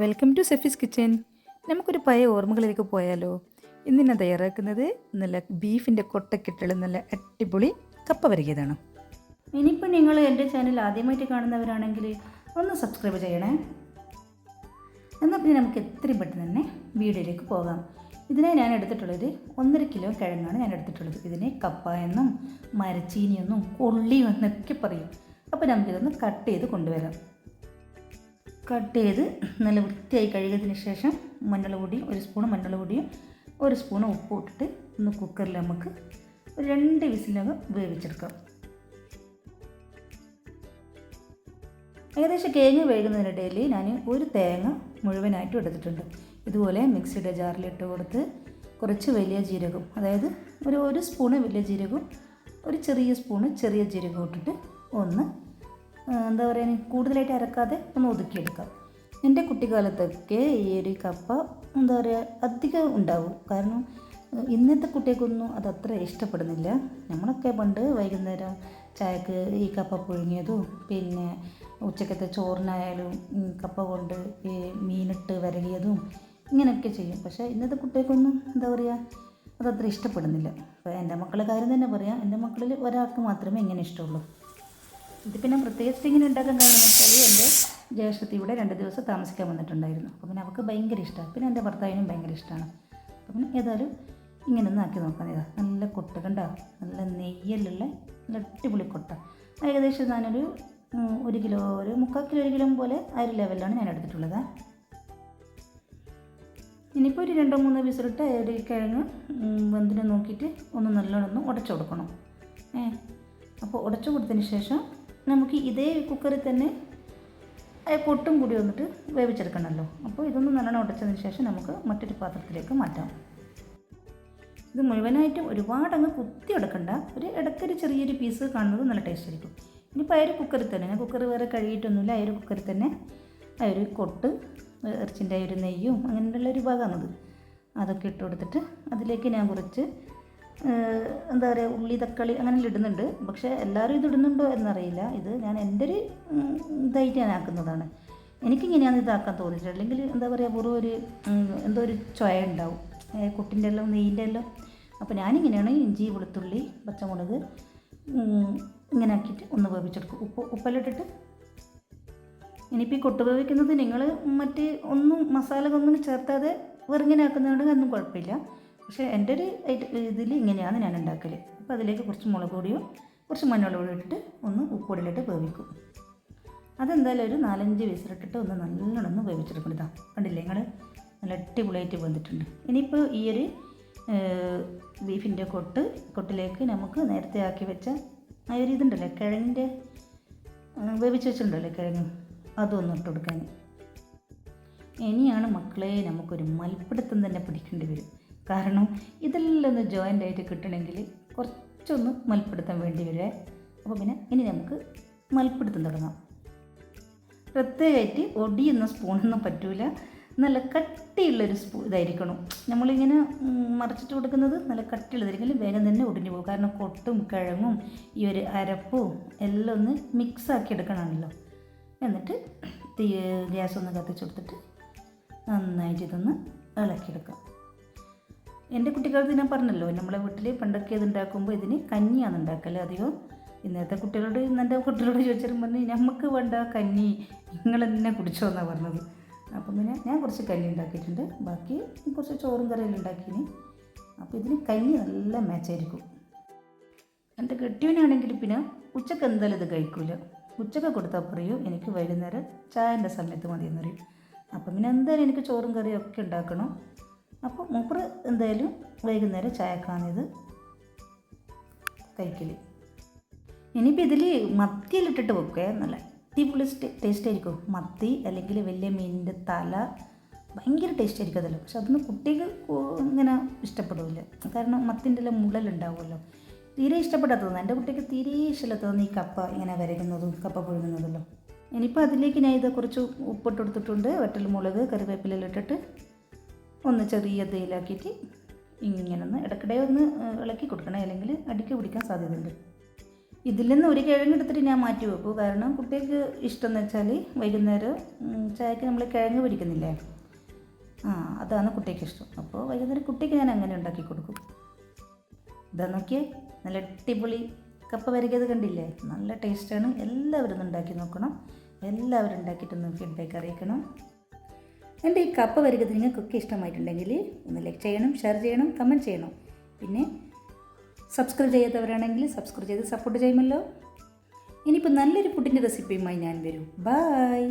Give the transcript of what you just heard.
Welcome to സെഫീസ് kitchen. നമുക്കൊരു പഴയ ഓർമ്മകളിലേക്ക് പോയാലോ? ഇന്ന് ഞാൻ തയ്യാറാക്കുന്നത് നല്ല ബീഫിന്റെ കൊട്ടക്കിട്ടൽ നല്ല അടിപൊളി കപ്പ വരകിയതാണ്. ഇനിയിപ്പോൾ നിങ്ങൾ എന്റെ ചാനൽ ആദ്യമായിട്ട് കാണുന്നവരാണെങ്കിൽ ഒന്ന് സബ്സ്ക്രൈബ് ചെയ്യണേ. എന്നാൽ പിന്നെ നമുക്ക് എത്രയും പെട്ടെന്ന് തന്നെ വീഡിയോയിലേക്ക് പോകാം. ഇതിനെ ഞാൻ എടുത്തിട്ടുള്ളത് ഒന്നര കിലോ കിഴങ്ങാണ് ഞാൻ എടുത്തിട്ടുള്ളത്. ഇതിനെ കപ്പ എന്നും മരച്ചീനിയെന്നും കൊള്ളി എന്നൊക്കെ പറയും. അപ്പോൾ നമുക്കിതൊന്ന് കട്ട് ചെയ്ത് കൊണ്ടുവരാം. കട്ട് ചെയ്ത് നല്ല വൃത്തിയായി കഴുകിയതിന് ശേഷം മഞ്ഞൾ പൊടിയും ഒരു സ്പൂൺ മഞ്ഞൾ പൊടിയും ഒരു സ്പൂൺ ഉപ്പും ഇട്ടിട്ട് ഒന്ന് കുക്കറിൽ നമുക്ക് രണ്ട് വിസിലകം വേവിച്ചെടുക്കാം. ഏകദേശം കേങ്ങ് വേകുന്നതിനിടയിൽ ഞാൻ ഒരു തേങ്ങ മുഴുവനായിട്ടും എടുത്തിട്ടുണ്ട്. ഇതുപോലെ മിക്സിയുടെ ജാറിലിട്ട് കൊടുത്ത് കുറച്ച് വലിയ ജീരകം അതായത് ഒരു ഒരു സ്പൂണ് വലിയ ജീരകവും ഒരു ചെറിയ സ്പൂണ് ചെറിയ ജീരകം ഇട്ടിട്ട് ഒന്ന് എന്താ പറയുക കൂടുതലായിട്ട് അരക്കാതെ ഒന്ന് ഒതുക്കിയെടുക്കാം. എന്റെ കുട്ടിക്കാലത്തൊക്കെ ഈ ഒരു കപ്പ എന്താ പറയുക അധികം ഉണ്ടാവും. കാരണം ഇന്നത്തെ കുട്ടികൾക്കൊന്നും അത് അത്ര ഇഷ്ടപ്പെടുന്നില്ല. നമ്മളൊക്കെ പണ്ട് വൈകുന്നേരം ചായക്ക് ഈ കപ്പ പുഴുങ്ങിയതും പിന്നെ ഉച്ചക്കത്തെ ചോറിനായാലും കപ്പ കൊണ്ട് ഈ മീനിട്ട് വരകിയതും ഇങ്ങനെയൊക്കെ ചെയ്യും. പക്ഷേ ഇന്നത്തെ കുട്ടികൾക്കൊന്നും എന്താ പറയുക അതത്ര ഇഷ്ടപ്പെടുന്നില്ല. അപ്പോൾ എന്റെ മക്കളെ കാര്യം തന്നെ പറയാം. എന്റെ മക്കളിൽ ഒരാൾക്ക് മാത്രമേ ഇങ്ങനെ ഇഷ്ടമുള്ളൂ. ഇത് പിന്നെ പ്രത്യേകിച്ച് ഇങ്ങനെ ഉണ്ടാക്കാൻ കാരണം വെച്ചാൽ എന്റെ ജ്യേഷ്ഠത്തി ഇവിടെ രണ്ട് ദിവസം താമസിക്കാൻ വന്നിട്ടുണ്ടായിരുന്നു. അപ്പോൾ പിന്നെ അവൾക്ക് ഭയങ്കര ഇഷ്ടമാണ് പിന്നെ എന്റെ ഭർത്താവിനും ഭയങ്കര ഇഷ്ടമാണ് അപ്പം പിന്നെ ഏതായാലും ഇങ്ങനെ ഒന്ന് ആക്കി നോക്കാം. ഇതാ നല്ല കൊട്ട കണ്ടോ? നല്ല നെയ്യലുള്ള നല്ല അടിപൊളി കൊട്ട. ഏകദേശം ഞാനൊരു ഒരു കിലോ ഒരു മുക്കാൽ കിലോ ഒരു കിലോ പോലെ ആ ഒരു ലെവലിലാണ് ഞാൻ എടുത്തിട്ടുള്ളത്. ഇനിയിപ്പോൾ ഒരു രണ്ടോ മൂന്നോ പീസിലിട്ട് ഒരു കിഴങ്ങ് വെന്തിനെ നോക്കിയിട്ട് ഒന്ന് നല്ലോണം ഒന്ന് ഉടച്ചു കൊടുക്കണം. ഏ അപ്പോൾ ഉടച്ചു കൊടുത്തതിന് ശേഷം നമുക്ക് ഇതേ കുക്കറിൽ തന്നെ പൊട്ടും കൂടി വന്നിട്ട് വേവിച്ചെടുക്കണമല്ലോ. അപ്പോൾ ഇതൊന്ന് നല്ലോണം ഉടച്ചതിന് ശേഷം നമുക്ക് മറ്റൊരു പാത്രത്തിലേക്ക് മാറ്റാം. ഇത് മുഴുവനായിട്ടും ഒരുപാട് അങ്ങ് കുത്തി എടുക്കണ്ട. ഒരു ഇടയ്ക്കൊരു ചെറിയൊരു പീസ് കാണുന്നത് നല്ല ടേസ്റ്റ് ആയിരിക്കും. ഇനിയിപ്പോൾ ഒരു കുക്കറിൽ തന്നെ ഞാൻ കുക്കർ വേറെ കഴുകിയിട്ടൊന്നുമില്ല ഒരു കുക്കറിൽ തന്നെ. ആ കൊട്ട് ഇറച്ചിന്റെ ഒരു നെയ്യും അങ്ങനെയുള്ള ഒരു ഭാഗമാണത് അതൊക്കെ ഇട്ട് കൊടുത്തിട്ട് അതിലേക്ക് ഞാൻ കുറച്ച് എന്താ പറയുക ഉള്ളി തക്കാളി അങ്ങനെ ഇടുന്നുണ്ട്. പക്ഷേ എല്ലാവരും ഇത് ഇടുന്നുണ്ടോ എന്നറിയില്ല. ഇത് ഞാൻ എന്റെ ഒരു ഇതായിട്ട് ഞാൻ ആക്കുന്നതാണ്. എനിക്കിങ്ങനെയാണ് ഇതാക്കാൻ തോന്നിയിട്ടില്ല അല്ലെങ്കിൽ എന്താ പറയുക വെറും ഒരു എന്തോ ഒരു ചൊയ ഉണ്ടാവും. കുട്ടിന്റെ എല്ലാം നെയ്യിന്റെ എല്ലാം. അപ്പോൾ ഞാനിങ്ങനെയാണ് ഇഞ്ചി വെളുത്തുള്ളി പച്ചമുളക് ഇങ്ങനെ ആക്കിയിട്ട് ഒന്ന് വേവിച്ചെടുക്കും. ഉപ്പ് ഉപ്പെല്ലാം ഇനിയിപ്പോൾ ഈ കൊട്ട് വേവിക്കുന്നത് നിങ്ങൾ മറ്റ് ഒന്നും മസാല ഒന്നും ചേർത്താതെ വെറുങ്ങനെ ആക്കുന്നതുകൊണ്ട് ഒന്നും കുഴപ്പമില്ല. പക്ഷേ എന്റെ ഒരു ഇതിൽ ഇങ്ങനെയാണ് ഞാൻ ഉണ്ടാക്കൽ അപ്പോൾ അതിലേക്ക് കുറച്ച് മുളക് പൊടിയും കുറച്ച് മഞ്ഞൾ പൊടി ഇട്ടിട്ട് ഒന്ന് ഉപ്പൊടിയിലിട്ട് വേവിക്കും. അതെന്തായാലും ഒരു നാലഞ്ച് വിസിലിട്ടിട്ട് ഒന്ന് നല്ലോണം ഒന്ന് വേവിച്ചെടുക്കണം. കണ്ടില്ലേ നിങ്ങൾ നല്ല അടിപൊളിയായിട്ട് വന്നിട്ടുണ്ട് ഇനിയിപ്പോൾ ഈ ഒരു ബീഫിന്റെ കൊട്ട് കൊട്ടിലേക്ക് നമുക്ക് നേരത്തെ ആക്കി വെച്ച ആ ഒരു ഇതുണ്ടല്ലോ കിഴങ്ങിന്റെ വേവിച്ച് വെച്ചിട്ടുണ്ടല്ലോ കിഴങ്ങ്? അതൊന്നും ഇട്ട് കൊടുക്കാൻ. ഇനിയാണ് മക്കളെ നമുക്കൊരു മൽപ്പിടുത്തം തന്നെ പിടിക്കേണ്ടി വരും. കാരണം ഇതെല്ലാം ഒന്ന് ജോയിന്റ് ആയിട്ട് കിട്ടണമെങ്കിൽ കുറച്ചൊന്ന് മൽപ്പിടുത്തം വേണ്ടി വരുമേ അപ്പോൾ പിന്നെ ഇനി നമുക്ക് മൽപ്പിടുത്തം തുടങ്ങാം. പ്രത്യേകമായിട്ട് ഒടിയുന്ന സ്പൂണൊന്നും പറ്റൂല. നല്ല കട്ടിയുള്ളൊരു സ്പൂ ഇതായിരിക്കണം. നമ്മളിങ്ങനെ മറിച്ചിട്ട് കൊടുക്കുന്നത് നല്ല കട്ടിയുള്ളതായിരിക്കും. വേഗം തന്നെ ഒടിഞ്ഞു പോകും. കാരണം കൊട്ടും കിഴങ്ങും ഈ ഒരു അരപ്പും എല്ലാം ഒന്ന് മിക്സാക്കി എടുക്കണമല്ലോ എന്നിട്ട് തീ ഗ്യാസ് ഒന്ന് കത്തിച്ചു കൊടുത്തിട്ട് നന്നായിട്ട് ഇതൊന്ന് ഇളക്കിയെടുക്കാം. എന്റെ കുട്ടികൾക്ക് ഞാൻ പറഞ്ഞല്ലോ നമ്മളെ വീട്ടിൽ പണ്ടൊക്കെ ഇത് ഉണ്ടാക്കുമ്പോൾ ഇതിന് കഞ്ഞിയാണ് ഉണ്ടാക്കൽ അധികം. ഇന്നത്തെ കുട്ടികളോട് ഇന്നെന്റെ കുട്ടികളോട് ചോദിച്ചാലും പറഞ്ഞു നമുക്ക് വേണ്ട കഞ്ഞി നിങ്ങൾ എന്നെ കുടിച്ചോ എന്നാണ് പറഞ്ഞത്. അപ്പം പിന്നെ ഞാൻ കുറച്ച് കഞ്ഞി ഉണ്ടാക്കിയിട്ടുണ്ട്. ബാക്കി കുറച്ച് ചോറും കറിയെല്ലാം ഉണ്ടാക്കിയിന്. അപ്പോൾ ഇതിന് കഞ്ഞി നല്ല മാച്ചായിരിക്കും എന്റെ കെട്ടിയവനാണെങ്കിൽ പിന്നെ ഉച്ചയ്ക്ക് എന്തായാലും ഇത് കഴിക്കില്ല ഉച്ചയ്ക്ക് കൊടുത്താൽ പറയും എനിക്ക് വൈകുന്നേരം ചായന്റെ സമയത്ത് മതി എന്ന് പറയും. അപ്പം പിന്നെ എന്തായാലും എനിക്ക് ചോറും കറിയും ഒക്കെ ഉണ്ടാക്കണം. അപ്പോൾ മൂപ്പർ എന്തായാലും വൈകുന്നേരം ചായക്കാണിത്. കഴിക്കൽ ഇനിയിപ്പോൾ ഇതിൽ മത്തിയിലിട്ടിട്ട് വെക്കുക നല്ല അടിപൊളി ടേസ്റ്റ് ആയിരിക്കും മത്തി അല്ലെങ്കിൽ വലിയ മീനിന്റെ തല ഭയങ്കര ടേസ്റ്റ് ആയിരിക്കും അതല്ലോ പക്ഷെ അതൊന്നും കുട്ടികൾ ഇങ്ങനെ ഇഷ്ടപ്പെടില്ല കാരണം മത്തിന്റെ എല്ലാം മുള്ളലുണ്ടാവുമല്ലോ തീരെ ഇഷ്ടപ്പെടാത്തതാണ് എന്റെ കുട്ടിക്ക് തീരെ ഇഷ്ടമില്ലാത്തതാണ് ഈ കപ്പ ഇങ്ങനെ വരയ്ക്കുന്നതും കപ്പ പുഴുങ്ങുന്നതല്ലോ ഇനിയിപ്പോൾ അതിലേക്ക് ഞാൻ ഇത് കുറച്ച് ഉപ്പിട്ട് കൊടുത്തിട്ടുണ്ട്. വറ്റൽ മുളക് കറിവേപ്പിലെല്ലാം ഇട്ടിട്ട് ഒന്ന് ചെറിയ തേയിലാക്കിയിട്ട് ഇങ്ങനെ ഒന്ന് ഇടയ്ക്കിടെ ഒന്ന് ഇളക്കി കൊടുക്കണം. അല്ലെങ്കിൽ അടിക്ക് പിടിക്കാൻ സാധ്യതയുണ്ട്. ഇതിൽ നിന്ന് ഒരു കിഴങ്ങ് എടുത്തിട്ട് ഞാൻ മാറ്റി വെക്കും. കാരണം കുട്ടികൾക്ക് ഇഷ്ടം എന്ന് വെച്ചാൽ വൈകുന്നേരം ചായക്ക് നമ്മൾ കിഴങ്ങ് പിടിക്കുന്നില്ലേ ആ അതാണ് കുട്ടിക്ക് ഇഷ്ടം. അപ്പോൾ വൈകുന്നേരം കുട്ടിക്ക് ഞാൻ അങ്ങനെ ഉണ്ടാക്കി കൊടുക്കും. ഇതാ നോക്കിയേ നല്ല അടിപൊളി കപ്പ വരകിയത് കണ്ടില്ലേ? നല്ല ടേസ്റ്റാണ് എല്ലാവരും ഉണ്ടാക്കി നോക്കണം. എല്ലാവരും ഉണ്ടാക്കിയിട്ടൊന്ന് ഫീഡ്ബാക്ക് അറിയിക്കണം. എന്റെ ഈ കപ്പ വരകിയത് നിങ്ങൾക്കൊക്കെ ഇഷ്ടമായിട്ടുണ്ടെങ്കിൽ ഒന്ന് ലൈക്ക് ചെയ്യണം ഷെയർ ചെയ്യണം കമന്റ് ചെയ്യണം. പിന്നെ സബ്സ്ക്രൈബ് ചെയ്യാത്തവരാണെങ്കിൽ സബ്സ്ക്രൈബ് ചെയ്ത് സപ്പോർട്ട് ചെയ്യുമല്ലോ. ഇനിയിപ്പോൾ നല്ലൊരു ഫുഡിന്റെ റെസിപ്പിയുമായി ഞാൻ വരും. ബായ്